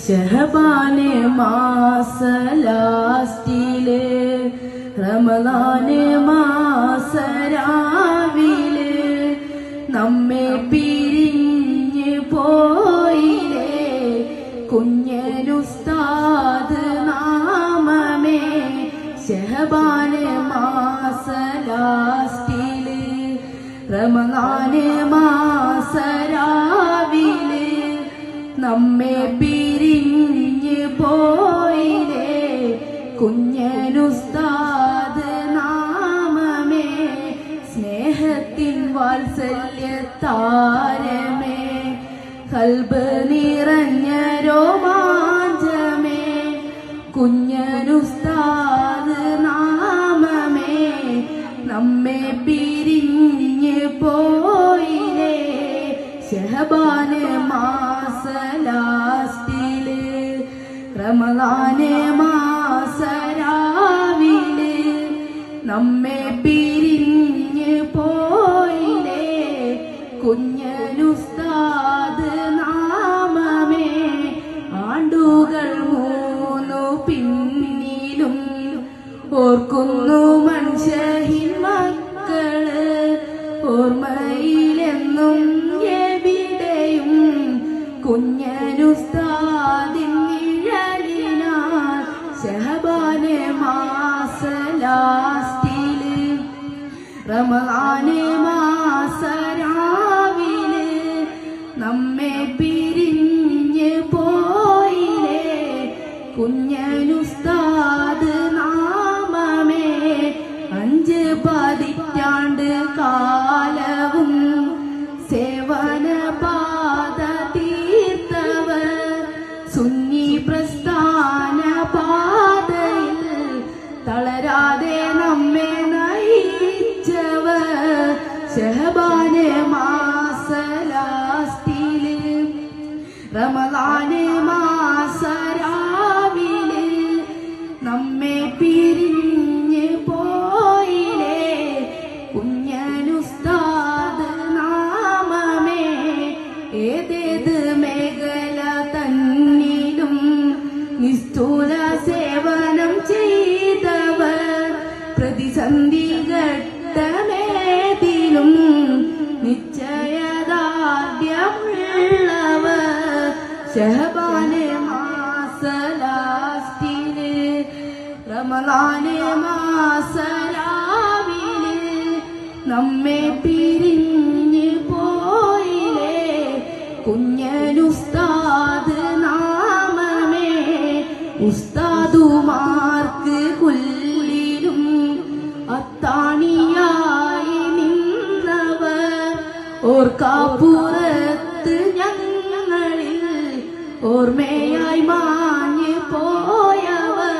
ഷഹബാന് മാസലാസ്റ്റിലെ റമദാനെ മാസരാവിലെ നമ്മെ പിരിഞ്ഞ് പോയിലേ കുഞ്ഞനുസ്താദ് നാമമേ ഷഹബാനെ മാസലാസ്റ്റിലെ റമദാനെ മാസരാവിലെ നമ്മെ പിരിഞ്ഞ് പോയിലേ കുഞ്ഞനുസ്താദ് നാമമേ സ്നേഹത്തിൻ വാത്സല്യ താരമേ കൽബ് നിറഞ്ഞ രോമാഞ്ചമേ കുഞ്ഞനുസ്താദ് നാമമേ നമ്മെ പിരിഞ്ഞ് പോയിലേ ഷഹബാന് മാസലാസ്റ്റിൽ റമദാന് മാസരാവിലെ നമ്മെ പിരിഞ്ഞ് പോയിലേ കുഞ്ഞനുസ്താദ് നാമമേ ആണ്ടുകൾ മൂന്നു പിന്നിലും ഓർക്കുന്നു മനുഷ്യഹിൻ മക്കൾ ഷഹബാന് മാസലാസ്റ്റിൽ റമദാന് മാസരാവിൽ മാസലാസ്റ്റിൽ റമദാന് മാസരാവിൽ നമ്മെ പിരിഞ്ഞ് പോയിലേ കുഞ്ഞനുസ്താദ് നാമമേ ഏതേത് മേഖല തന്നിലും നിസ്തൂല സേവനം ചെയ്തവർ പ്രതിസന്ധി ഷഹബാന് മാസലാസ്റ്റിൽ റമദാന് മാസരാവിൽ നമ്മെ പിരിഞ്ഞ് പോയിലേ കുഞ്ഞനുസ്താദ് നാമമേ ഉസ്താദുമാർക്ക് കുല്ലിലും അത്താണിയായി നിന്നവർ ഓർക്കാപ്പുറത്ത് ഓർമ്മയായി മാഞ്ഞു പോയവർ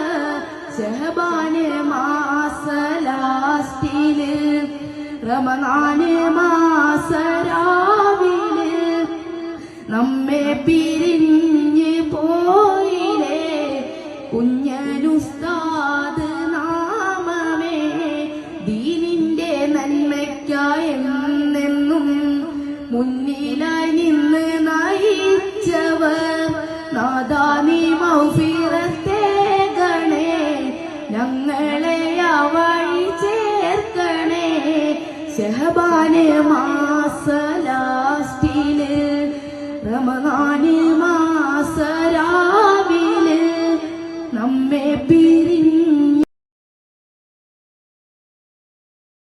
ഷഹബാന് മാസലാസ്റ്റിൽ റമദാന് മാസരാവിൽ നമ്മെ പിരിഞ്ഞ് പോയിലേ കുഞ്ഞനുസ്താദ് നാമമേ ദീനിന്റെ നന്മയ്ക്കായെന്നെന്നും മുന്നിലായി നിന്ന് നയിച്ചവർ. നാദാനി മൗഫിറത്തെ ഗണേ ഞങ്ങളെ വഴി ചേർക്കണേ. ഷഹബാന് മാസലാസ്റ്റിൽ റമദാന് മാസരാവിൽ